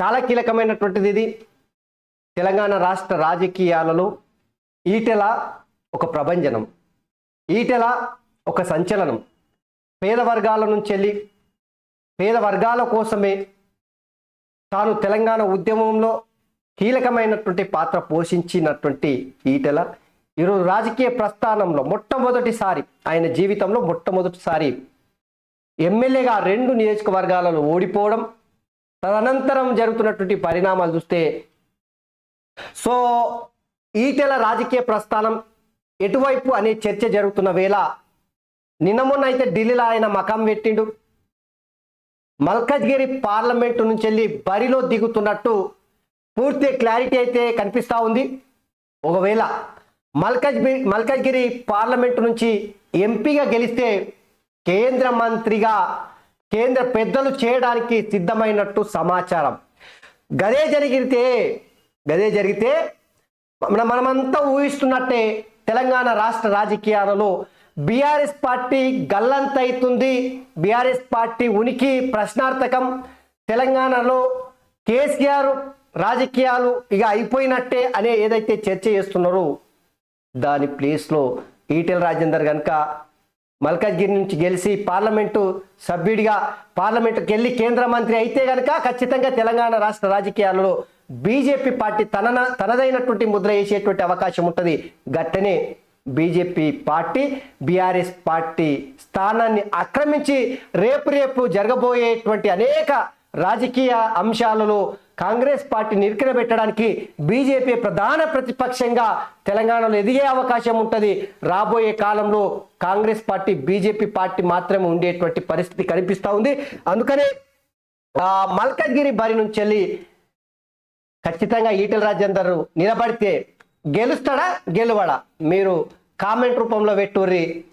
చాలా కీలకమైనటువంటిది ఇది. తెలంగాణ రాష్ట్ర రాజకీయాలలో ఈటెల ఒక ప్రభంజనం. ఈటెల ఒక సంచలనం. పేద వర్గాల నుంచి వెళ్ళి పేద వర్గాల కోసమే తాను తెలంగాణ ఉద్యమంలో కీలకమైనటువంటి పాత్ర పోషించినటువంటి ఈటెల. ఈరోజు రాజకీయ ప్రస్థానంలో మొట్టమొదటిసారి ఆయన జీవితంలో మొట్టమొదటిసారి ఎమ్మెల్యేగా రెండు నియోజకవర్గాలలో ఓడిపోవడం తదనంతరం జరుగుతున్నటువంటి పరిణామాలు చూస్తే సో ఈటెల రాజకీయ ప్రస్థానం ఎటువైపు అనే చర్చ జరుగుతున్న వేళ నిన్న మొన్న అయితే ఢిల్లీలో ఆయన మకం పెట్టిండు. మల్కజ్గిరి పార్లమెంటు నుంచి వెళ్ళి బరిలో దిగుతున్నట్టు పూర్తి క్లారిటీ అయితే కనిపిస్తూ ఉంది. ఒకవేళ మల్కజ్ మల్కజ్గిరి పార్లమెంటు నుంచి ఎంపీగా గెలిస్తే కేంద్ర మంత్రిగా కేంద్ర పెద్దలు చేయడానికి సిద్ధమైనట్టు సమాచారం. గదే జరిగితే గదే జరిగితే మన మనమంతా ఊహిస్తున్నట్టే తెలంగాణ రాష్ట్ర రాజకీయాలలో బీఆర్ఎస్ పార్టీ గల్లంతైతుంది. బీఆర్ఎస్ పార్టీ ఉనికి ప్రశ్నార్థకం. తెలంగాణలో కేసీఆర్ రాజకీయాలు ఇక అయిపోయినట్టే అనే ఏదైతే చర్చ చేస్తున్నారో దాని ప్లేస్లో ఈటెల రాజేందర్ కనుక మల్కాజ్గిరి నుంచి గెలిచి పార్లమెంటు సభ్యుడిగా పార్లమెంటుకి వెళ్ళి కేంద్ర మంత్రి అయితే కనుక ఖచ్చితంగా తెలంగాణ రాష్ట్ర రాజకీయాలలో బీజేపీ పార్టీ తన తనదైనటువంటి ముద్ర వేసేటువంటి అవకాశం ఉంటుంది. గట్టనే బీజేపీ పార్టీ బీఆర్ఎస్ పార్టీ స్థానాన్ని ఆక్రమించి రేపు రేపు జరగబోయేటువంటి అనేక రాజకీయ అంశాలలో కాంగ్రెస్ పార్టీ పెట్టడానికి బీజేపీ ప్రధాన ప్రతిపక్షంగా తెలంగాణలో ఎదిగే అవకాశం ఉంటుంది. రాబోయే కాలంలో కాంగ్రెస్ పార్టీ బీజేపీ పార్టీ మాత్రమే ఉండేటువంటి పరిస్థితి కనిపిస్తూ ఉంది. అందుకనే ఆ, బరి నుంచి వెళ్ళి ఖచ్చితంగా ఈటల రాజేందర్ నిలబడితే గెలుస్తాడా గెలువడా? మీరు కామెంట్ రూపంలో పెట్టుర్రి.